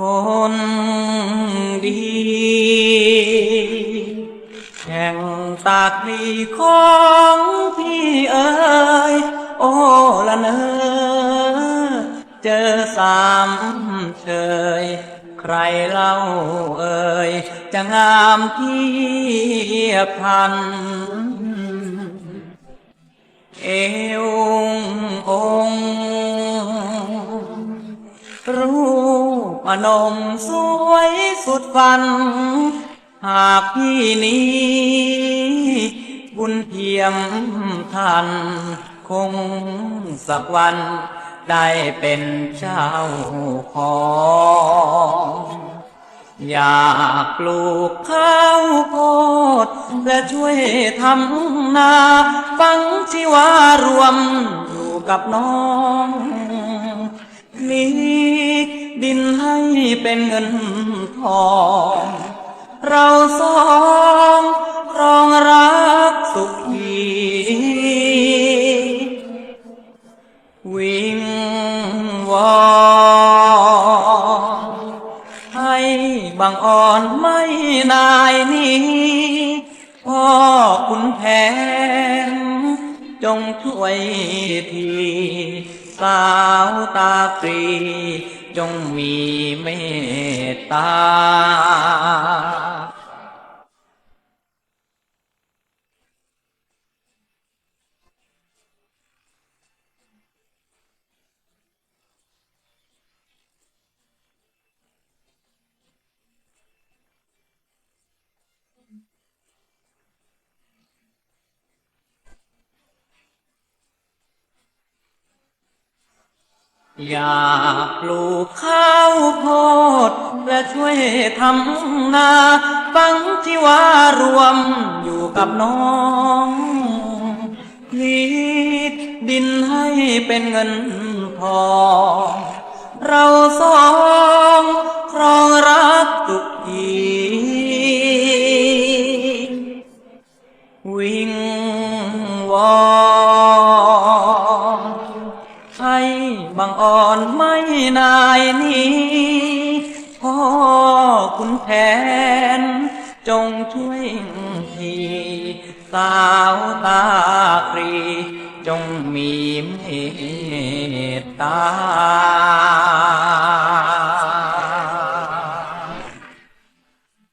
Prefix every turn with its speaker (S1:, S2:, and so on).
S1: คนดีแห่งตากดีของพี่เอ๋ยโอ้ละเนอเจอสามเชยใครเล่าเอ่ยจะงามเทียบพัน เอวอ นมสวยสุดฟัน หากพี่นี้ บุญเทียมทัน คงสักวัน ได้เป็นเจ้าของอยากปลูกข้าวโพดและช่วยทำนา ฟังชีวารวมอยู่กับน้อง ดินให้เป็นเงินทอง เราสองครองรักสุขีวิงวอนให้บางอ่อนไม่นายนี้พ่อคุณแผน จงช่วยทีสาวตาฟรี จงมีเมตตา อยากปลูกข้าวโพดและช่วยทำนาฟังที่ว่ารวมอยู่กับน้องพลีดดินให้เป็นเงินทองเราสองครองรักตุกทีวิงวอน อ่อนไม่นายนี้พ่อคุณแผน จงช่วยทีสาวตาครี จงมีเมตตา